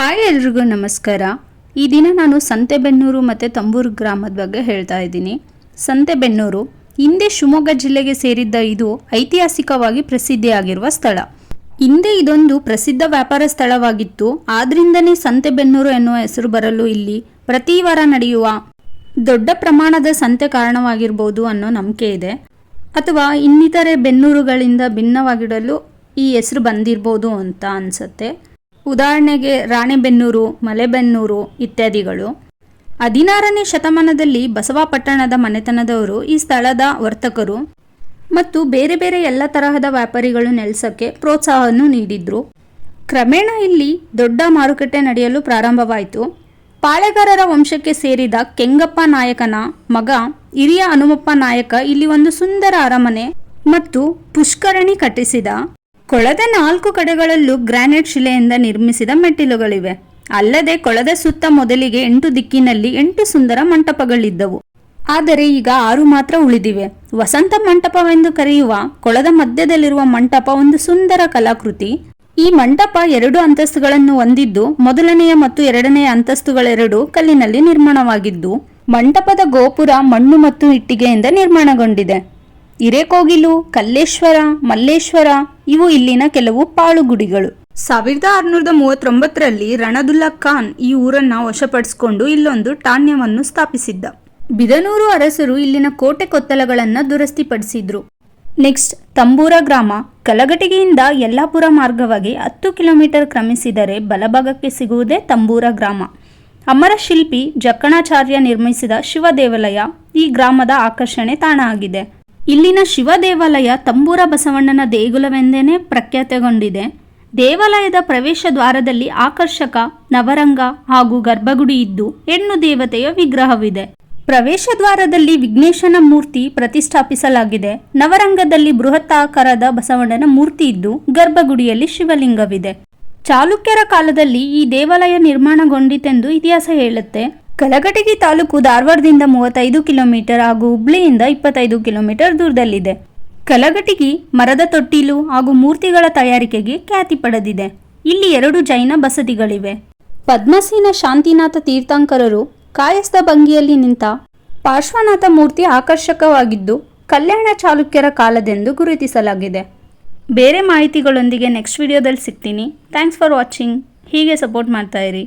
Hi ಎಲ್ರಿಗೂ ನಮಸ್ಕಾರ. ಈ ದಿನ ನಾನು ಸಂತೆಬೆನ್ನೂರು ಮತ್ತು ತಂಬೂರು ಗ್ರಾಮದ ಬಗ್ಗೆ ಹೇಳ್ತಾ ಇದ್ದೀನಿ. ಸಂತೆಬೆನ್ನೂರು ಹಿಂದೆ ಶಿವಮೊಗ್ಗ ಜಿಲ್ಲೆಗೆ ಸೇರಿದ್ದ ಇದು ಐತಿಹಾಸಿಕವಾಗಿ ಪ್ರಸಿದ್ಧಿಯಾಗಿರುವ ಸ್ಥಳ. ಹಿಂದೆ ಇದೊಂದು ಪ್ರಸಿದ್ಧ ವ್ಯಾಪಾರ ಸ್ಥಳವಾಗಿತ್ತು. ಆದ್ರಿಂದನೇ ಸಂತೆಬೆನ್ನೂರು ಎನ್ನುವ ಹೆಸರು ಬರಲು ಇಲ್ಲಿ ಪ್ರತಿ ವಾರ ನಡೆಯುವ ದೊಡ್ಡ ಪ್ರಮಾಣದ ಸಂತೆ ಕಾರಣವಾಗಿರ್ಬೋದು ಅನ್ನೋ ನಂಬಿಕೆ ಇದೆ. ಅಥವಾ ಇನ್ನಿತರೆ ಬೆನ್ನೂರುಗಳಿಂದ ಭಿನ್ನವಾಗಿಡಲು ಈ ಹೆಸರು ಬಂದಿರ್ಬೋದು ಅಂತ ಅನ್ಸುತ್ತೆ. ಉದಾಹರಣೆಗೆ ರಾಣೆಬೆನ್ನೂರು, ಮಲೆಬೆನ್ನೂರು ಇತ್ಯಾದಿಗಳು. ಹದಿನಾರನೇ ಶತಮಾನದಲ್ಲಿ ಬಸವಾಪಟ್ಟಣದ ಮನೆತನದವರು ಈ ಸ್ಥಳದ ವರ್ತಕರು ಮತ್ತು ಬೇರೆ ಬೇರೆ ಎಲ್ಲ ತರಹದ ವ್ಯಾಪಾರಿಗಳು ನೆಲೆಸಕ್ಕೆ ಪ್ರೋತ್ಸಾಹವನ್ನು ನೀಡಿದ್ರು. ಕ್ರಮೇಣ ಇಲ್ಲಿ ದೊಡ್ಡ ಮಾರುಕಟ್ಟೆ ನಡೆಯಲು ಪ್ರಾರಂಭವಾಯಿತು. ಪಾಳೆಗಾರರ ವಂಶಕ್ಕೆ ಸೇರಿದ ಕೆಂಗಪ್ಪ ನಾಯಕನ ಮಗ ಹಿರಿಯ ಹನುಮಪ್ಪ ನಾಯಕ ಇಲ್ಲಿ ಒಂದು ಸುಂದರ ಅರಮನೆ ಮತ್ತು ಪುಷ್ಕರಣಿ ಕಟ್ಟಿಸಿದ ಕೊಳದ ನಾಲ್ಕು ಕಡೆಗಳಲ್ಲೂ ಗ್ರಾನೈಟ್ ಶಿಲೆಯಿಂದ ನಿರ್ಮಿಸಿದ ಮೆಟ್ಟಿಲುಗಳಿವೆ. ಅಲ್ಲದೆ ಕೊಳದ ಸುತ್ತ ಮೊದಲಿಗೆ ಎಂಟು ದಿಕ್ಕಿನಲ್ಲಿ ಎಂಟು ಸುಂದರ ಮಂಟಪಗಳಿದ್ದವು. ಆದರೆ ಈಗ ಆರು ಮಾತ್ರ ಉಳಿದಿವೆ. ವಸಂತ ಮಂಟಪವೆಂದು ಕರೆಯುವ ಕೊಳದ ಮಧ್ಯದಲ್ಲಿರುವ ಮಂಟಪ ಒಂದು ಸುಂದರ ಕಲಾಕೃತಿ. ಈ ಮಂಟಪ ಎರಡು ಅಂತಸ್ತುಗಳನ್ನು ಹೊಂದಿದ್ದು, ಮೊದಲನೆಯ ಮತ್ತು ಎರಡನೆಯ ಅಂತಸ್ತುಗಳೆರಡು ಕಲ್ಲಿನಲ್ಲಿ ನಿರ್ಮಾಣವಾಗಿದ್ದು, ಮಂಟಪದ ಗೋಪುರ ಮಣ್ಣು ಮತ್ತು ಇಟ್ಟಿಗೆಯಿಂದ ನಿರ್ಮಾಣಗೊಂಡಿದೆ. ಹಿರೇಕೋಗಿಲು, ಕಲ್ಲೇಶ್ವರ, ಮಲ್ಲೇಶ್ವರ ಇವು ಇಲ್ಲಿನ ಕೆಲವು ಪಾಳುಗುಡಿಗಳು. ಸಾವಿರದ ಆರುನೂರದ ಮೂವತ್ತೊಂಬತ್ತರಲ್ಲಿ ರಣದುಲ್ಲಾ ಖಾನ್ ಈ ಊರನ್ನ ವಶಪಡಿಸಿಕೊಂಡು ಇಲ್ಲೊಂದು ಠಾಣ್ಯವನ್ನು ಸ್ಥಾಪಿಸಿದ್ದ. ಬಿದನೂರು ಅರಸರು ಇಲ್ಲಿನ ಕೋಟೆ ಕೊತ್ತಲಗಳನ್ನು ದುರಸ್ತಿಪಡಿಸಿದ್ರು. ನೆಕ್ಸ್ಟ್, ತಂಬೂರ ಗ್ರಾಮ. ಕಲಘಟಗಿಯಿಂದ ಯಲ್ಲಾಪುರ ಮಾರ್ಗವಾಗಿ ಹತ್ತು ಕಿಲೋಮೀಟರ್ ಕ್ರಮಿಸಿದರೆ ಬಲಭಾಗಕ್ಕೆ ಸಿಗುವುದೇ ತಂಬೂರ ಗ್ರಾಮ. ಅಮರ ಶಿಲ್ಪಿ ಜಕ್ಕಣಾಚಾರ್ಯ ನಿರ್ಮಿಸಿದ ಶಿವ ದೇವಾಲಯ ಈ ಗ್ರಾಮದ ಆಕರ್ಷಣೆ ತಾಣ ಆಗಿದೆ. ಇಲ್ಲಿನ ಶಿವ ದೇವಾಲಯ ತಂಬೂರ ಬಸವಣ್ಣನ ದೇಗುಲವೆಂದೇ ಪ್ರಖ್ಯಾತಗೊಂಡಿದೆ. ದೇವಾಲಯದ ಪ್ರವೇಶ ದ್ವಾರದಲ್ಲಿ ಆಕರ್ಷಕ, ನವರಂಗ ಹಾಗೂ ಗರ್ಭಗುಡಿ ಇದ್ದು ಹೆಣ್ಣು ದೇವತೆಯ ವಿಗ್ರಹವಿದೆ. ಪ್ರವೇಶ ದ್ವಾರದಲ್ಲಿ ವಿಘ್ನೇಶನ ಮೂರ್ತಿ ಪ್ರತಿಷ್ಠಾಪಿಸಲಾಗಿದೆ. ನವರಂಗದಲ್ಲಿ ಬೃಹತ್ ಆಕಾರದ ಬಸವಣ್ಣನ ಮೂರ್ತಿ ಇದ್ದು ಗರ್ಭಗುಡಿಯಲ್ಲಿ ಶಿವಲಿಂಗವಿದೆ. ಚಾಲುಕ್ಯರ ಕಾಲದಲ್ಲಿ ಈ ದೇವಾಲಯ ನಿರ್ಮಾಣಗೊಂಡಿತೆಂದು ಇತಿಹಾಸ ಹೇಳುತ್ತೆ. ಕಲಘಟಗಿ ತಾಲೂಕು ಧಾರವಾಡದಿಂದ ಮೂವತ್ತೈದು ಕಿಲೋಮೀಟರ್ ಹಾಗೂ ಹುಬ್ಳಿಯಿಂದ ಇಪ್ಪತ್ತೈದು ಕಿಲೋಮೀಟರ್ ದೂರದಲ್ಲಿದೆ. ಕಲಘಟಗಿ ಮರದ ತೊಟ್ಟಿಲು ಹಾಗೂ ಮೂರ್ತಿಗಳ ತಯಾರಿಕೆಗೆ ಖ್ಯಾತಿ ಪಡೆದಿದೆ. ಇಲ್ಲಿ ಎರಡು ಜೈನ ಬಸದಿಗಳಿವೆ. ಪದ್ಮಸೀನ ಶಾಂತಿನಾಥ ತೀರ್ಥಂಕರರು ಕಾಯಸ್ಥ ಭಂಗಿಯಲ್ಲಿ ನಿಂತ ಪಾರ್ಶ್ವನಾಥ ಮೂರ್ತಿ ಆಕರ್ಷಕವಾಗಿದ್ದು ಕಲ್ಯಾಣ ಚಾಲುಕ್ಯರ ಕಾಲದೆಂದು ಗುರುತಿಸಲಾಗಿದೆ. ಬೇರೆ ಮಾಹಿತಿಗಳೊಂದಿಗೆ ನೆಕ್ಸ್ಟ್ ವಿಡಿಯೋದಲ್ಲಿ ಸಿಗ್ತೀನಿ. ಥ್ಯಾಂಕ್ಸ್ ಫಾರ್ ವಾಚಿಂಗ್ ಹೀಗೆ ಸಪೋರ್ಟ್ ಮಾಡ್ತಾಯಿರಿ